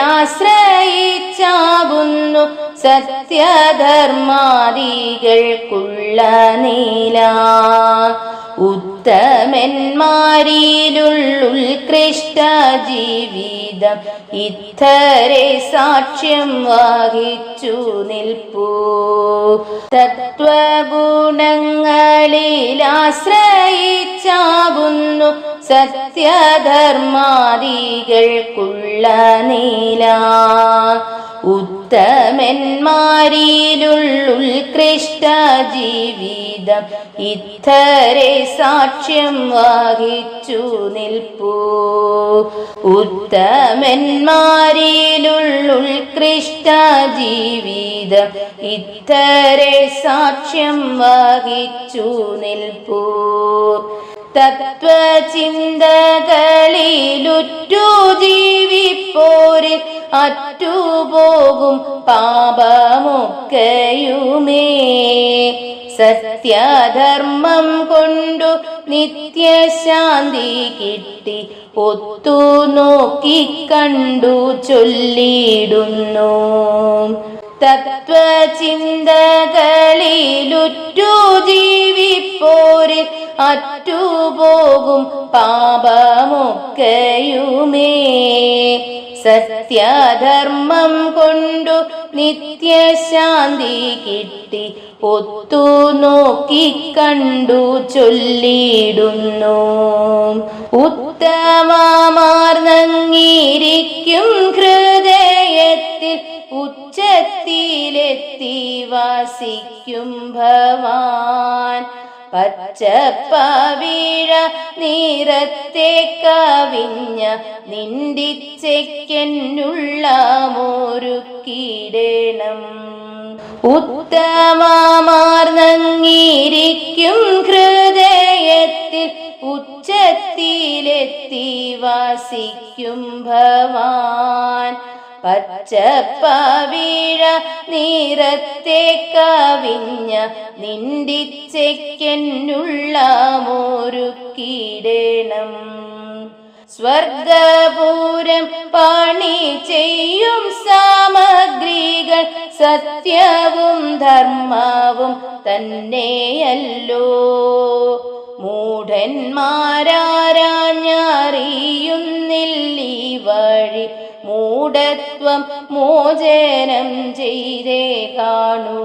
തത്വഗുണങ്ങളിലാശ്രയിച്ചാകുന്നു സത്യധർമാദികൾക്കുള്ള നീല. ഉത്തമന്മാരിലുള്ളുൽകൃഷ്ട ജീവിതം ഇത്തരെ സാക്ഷ്യം വഹിച്ചു നിൽപ്പൂ. തത്വഗുണങ്ങളിലാശ്രയിച്ചാകുന്നു സത്യധർമാദികൾക്കുള്ള നീല. ഉത്തമന്മാരിലുള്ളുൽകൃഷ്ട ജീവിതം ഇത്തരെ സാക്ഷ്യം വഹിച്ചു നിൽപ്പൂ. ഉത്തമന്മാരിലുള്ളുൽകൃഷ്ട ജീവിതം ഇത്തരെ സാക്ഷ്യം വഹിച്ചു നിൽപ്പൂ. തത്വചിന്തകളിലുറ്റു ജീവിപ്പോരിൽ അറ്റുപോകും പാപമൊക്കെയുമേ. സത്യധർമ്മം കൊണ്ടു നിത്യശാന്തി കിട്ടി ഒത്തു നോക്കി കണ്ടു ചൊല്ലിയിടുന്നു തത്വചിന്തകളിലുറ്റു ജീവിപ്പോരിൽ അറ്റുപോകും പാപമൊക്കെയുമേ. സത്യധർമ്മം കൊണ്ടു നിത്യശാന്തി കിട്ടി ഒത്തു നോക്കി കണ്ടു ചൊല്ലിടുന്നു. ഉത്തമമാർന്നങ്ങിരിക്കും ഹൃദയത്തിൽ ഉച്ചത്തിലെത്തി വാസിക്കും ഭവാൻ പച്ചപ്പവീഴ നീരത്തെ കവിഞ്ഞ നിന്ദിച്ചയ്ക്കെന്നുള്ള മോരുക്കിടണം ഉത്തമാർന്നങ്ങിയിരിക്കും ഹൃദയത്തിൽ ഉച്ചത്തിലെത്തി വാസിക്കും ഭവാൻ പച്ചപ്പവീഴ നീരത്തെ കവിഞ്ഞ കീടേണം സ്വർഗപൂരം പണി ചെയ്യും സാമഗ്രികൾ സത്യവും ധർമ്മവും തന്നെയല്ലോ. മൂഢന്മാരാരാഞ്ഞറിയുന്നില്ലീ മൂഢത്വം മോചനം ചെയ്തേ കാണൂ.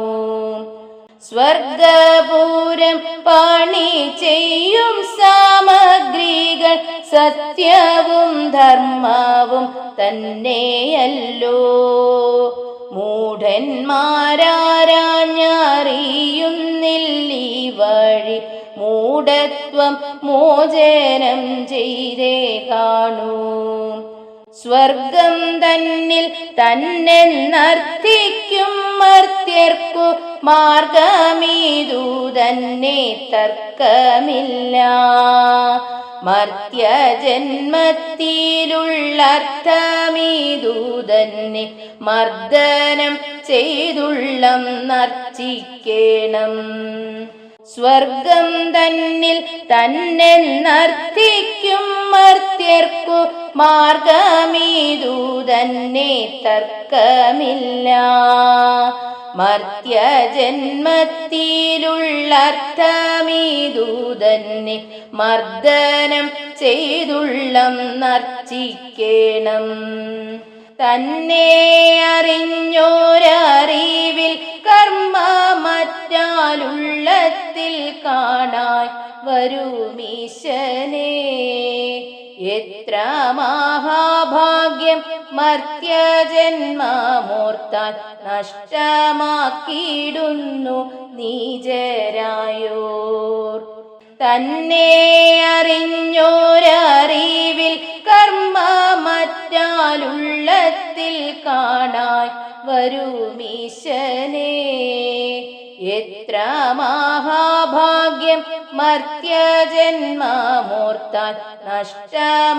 സ്വർഗപൂരം പണി ചെയ്യും സാമഗ്രികൾ സത്യവും ധർമ്മവും തന്നെയല്ലോ. മൂഢന്മാരാരാഞ്ഞറിയുന്നില്ലീ വഴി മൂഢത്വം മോചനം ചെയ്തേ കാണൂ. സ്വർഗം തന്നിൽ തന്നെ നർത്തിക്കും മർത്യർക്കു മാർഗമീതു തന്നെ തർക്കമില്ല. മർത്യജന്മത്തിലുള്ളർത്ഥമീതു തന്നെ മർദ്ദനം ചെയ്തുള്ളം നർച്ചിക്കേണം സ്വർഗം തന്നിൽ തന്നെ നർത്തിക്കും മർത്യർക്കു മാർഗമീതു തന്നെ തർക്കമില്ല. മർത്യജന്മത്തിലുള്ളർത്ഥമീതു തന്നെ മർദ്ദനം ചെയ്തുള്ളം നർച്ചിക്കേണം തന്നെ അറിഞ്ഞോരറിവിൽ കർമ്മ മറ്റാലുള്ളത്തിൽ കാണാൻ വരുമീശനെ. എത്ര മഹാഭാഗ്യം മർത്യജന്മമോർത്താൽ നഷ്ടമാക്കിയിടുന്നു നീജരായോർ തന്നെ അറിഞ്ഞോരറിവിൽ വരുമീശനെ എത്ര മഹാഭാഗ്യം മർത്യജന്മമോർത്താൽ നഷ്ടമാക്കിയിടുന്നു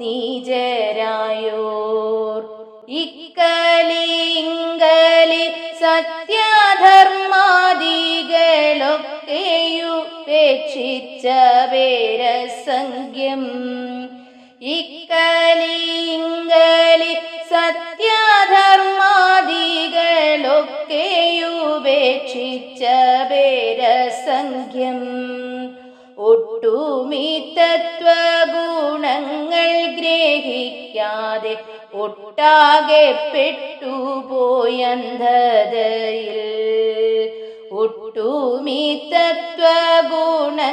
നീജരായോർ ഇക്കലിങ്കലി സത്യധർമാദികളൊക്കെയുപേക്ഷിച്ച വേരസംഖ്യം സത്യധർമാദികളൊക്കെയുപേക്ഷിച്ച തത്വഗുണങ്ങൾ ഗ്രഹിക്കാതെ ഒട്ടാകെ പെട്ടുപോയന്ധതയിൽ ഒട്ടുമീ തത്വഗുണങ്ങൾ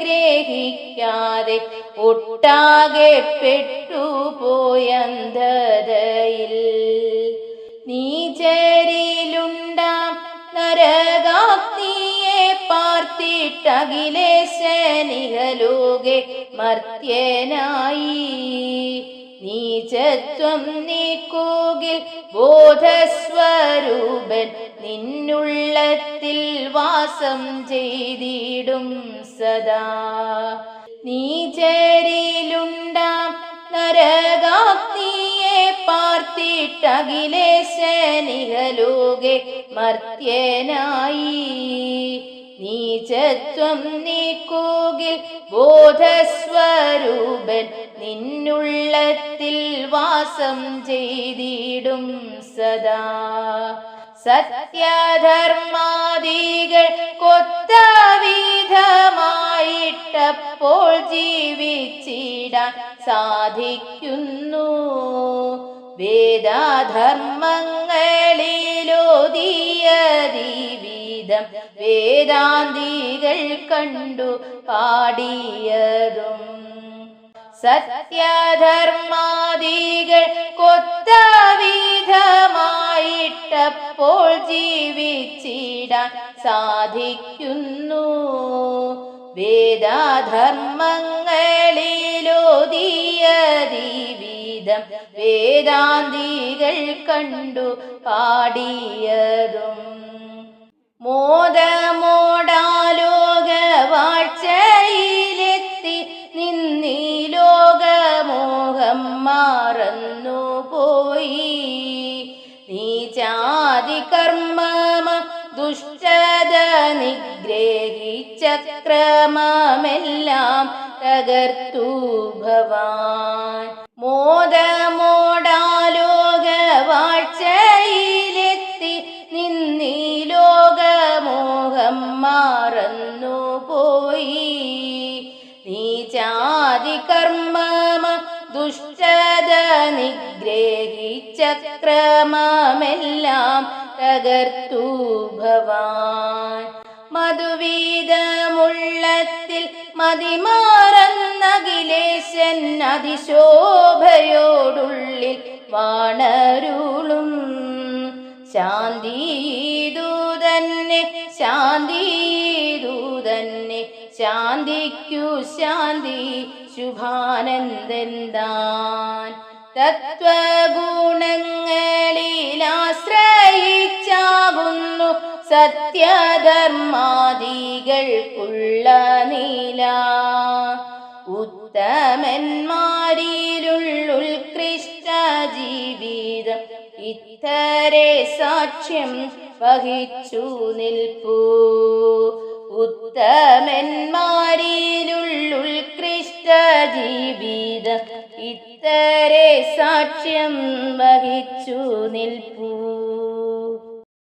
ഗ്രഹിക്കാതെ ഒട്ടാകെ പെട്ടുപോയന്ധതയിൽ നീചരിലുണ്ടാം നരകാഗ്നിയെ പാർത്തിട്ടഖിലേശനിഹലോകെ മർത്യനായി. നീചത്വം നീക്കുകിൽ ബോധസ്വരൂപൻ നിന്നുള്ളത്തിൽ വാസം ചെയ്തിടും സദാ. നീചരിലുണ്ടാം നരകാഗ്നിയെ പാർത്തിട്ടഖിലേശനിഹലോകെ മർത്യനായി. നീചത്വം നീക്കുകിൽ ബോധസ്വരൂപൻ നിന്നുള്ളത്തിൽ വാസം ചെയ്തിടും സദാ. സത്യധർമാദികൾ കൊത്ത വിധമായിട്ടപ്പോൾ ജീവിച്ചിടാൻ സാധിക്കുന്നു. വേദാധർമ്മങ്ങളിലോതിയതീവിധം വേദാന്തികൾ കണ്ടു പാടിയതും. സത്യധർമാദികൾ കൊത്ത വിധമായിട്ടപ്പോൾ ജീവിച്ചിടാൻ സാധിക്കുന്നു. വേദാധർമ്മങ്ങളിലോതിയതീവിധം വേദാന്തികൾ കണ്ടു പാടിയതും ദുഷ്ടത നിഗ്രഹിച്ചക്രമമെല്ലാം തകർത്തു ഭവാൻ. മോദമോടാലോകവാഴ്ചയിലെത്തി നിന്നീ ലോകമോഹം മാറന്നു പോയി നീചാതി കർമ്മമ ദുഷ്ടത നിഗ്രഹിച്ചക്രമമെല്ലാം തകർത്തു ഭവാൻ. മധുവീതമുള്ളത്തിൽ മതിമാറന്നഖിലേശൻ അതിശോഭയോടുള്ളിൽ വാണരുളും. ശാന്തിയിതു തന്നെ ശാന്തിയിതു തന്നെ ശാന്തിക്കു ശാന്തി ശുഭാനന്ദന്താൻ തത്വഗുണങ്ങളിലാശ്രയിച്ചാകുന്നു സത്യധർമാദികൾക്കുള്ള നീല. ഉത്തമന്മാരിലുള്ളുൽകൃഷ്ട ജീവിതം ഇത്തരെ സാക്ഷ്യം വഹിച്ചു നിൽപ്പൂ. ഉത്തമന്മാരിലുള്ളുൽകൃഷ്ട ജീവിതം ഇത്തരെ സാക്ഷ്യം വഹിച്ചു നിൽപ്പൂ.